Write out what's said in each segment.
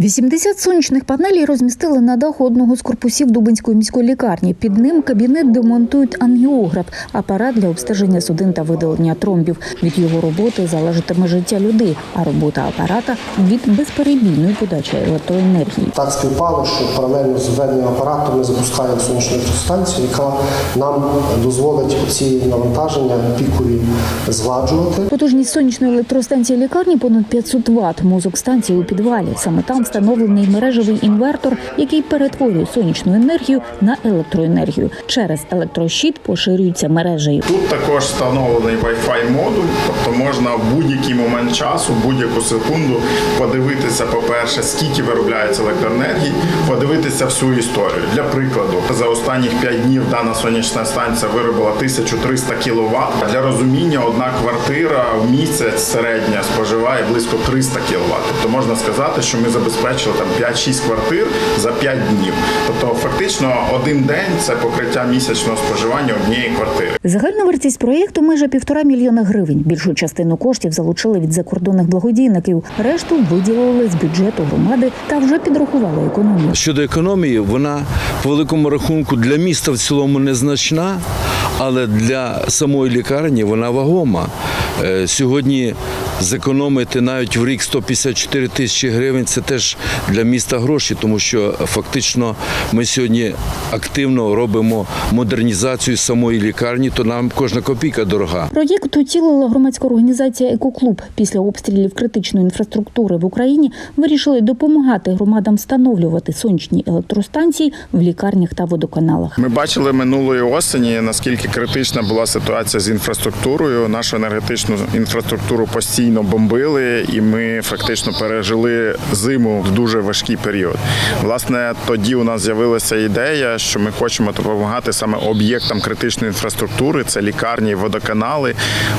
80 сонячних панелей розмістили на даху одного з корпусів Дубинської міської лікарні. Під ним кабінет демонтують ангіограф – апарат для обстеження судин та видалення тромбів. Від його роботи залежатиме життя людей, а робота апарата від безперебійної подачі електроенергії. Так співпало, що паралельно з введенням апарату ми запускаємо сонячну електростанцію, яка нам дозволить ці навантаження пікові згладжувати. Потужність сонячної електростанції лікарні понад 500 Вт. Мозок станції у підвалі. Саме там встановлений мережевий інвертор, який перетворює сонячну енергію на електроенергію. Через електрощит поширюються мережею. Тут також встановлений Wi-Fi модуль, тобто можна в будь-який момент часу, будь-яку секунду подивитися, по-перше, скільки виробляється електроенергії, подивитися всю історію. Для прикладу, за останніх 5 днів дана сонячна станція виробила 1300 кВт. Для розуміння, одна квартира в місяць середня споживає близько 300 кВт. Тобто можна сказати, що ми забезпечили там 5-6 квартир за 5 днів. Тобто, фактично, один день це покриття місячного споживання однієї квартири. Загальна вартість проєкту майже півтора мільйона гривень. Більшу частину коштів залучили від закордонних благодійників. Решту виділили з бюджету громади та вже підрахували економію. Щодо економії, вона по великому рахунку для міста в цілому незначна, але для самої лікарні вона вагома. Е, Сьогодні зекономити навіть в рік 154 тисячі гривень це теж для міста гроші, тому що фактично ми сьогодні активно робимо модернізацію самої лікарні, то нам кожна копійка дорога. Проєкт утілила громадська організація Екоклуб. Після обстрілів критичної інфраструктури в Україні вирішили допомагати громадам встановлювати сонячні електростанції в лікарнях та водоканалах. Ми бачили минулої осені, наскільки критична була ситуація з інфраструктурою. Нашу енергетичну інфраструктуру постійно бомбили, і ми фактично пережили зиму в дуже важкий період. Власне, тоді у нас з'явилася ідея, що ми хочемо допомагати саме об'єктам критичної інфраструктури, це лікарні, водоканали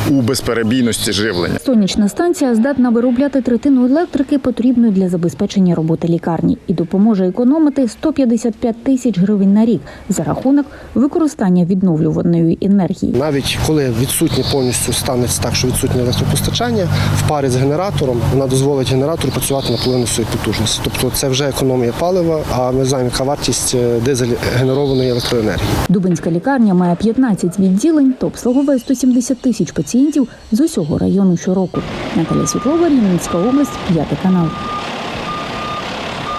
у безперебійності живлення. Сонячна станція здатна виробляти третину електрики, потрібної для забезпечення роботи лікарні, і допоможе економити 155 тисяч гривень на рік за рахунок використання відновлюваної енергії. Навіть коли відсутнє повністю станеться так, що відсутнє електропостачання, в парі з генератором вона дозволить генератору працювати на половину своєї потужності. Тобто це вже економія палива, а ми знаємо, яка вартість е, дизель генерованої електроенергії. Дубинська лікарня має 15 відділень та обслуговує 170 тисяч пацієнтів з усього району щороку. Наталя Світлова, Рівненська область, п'ятий канал.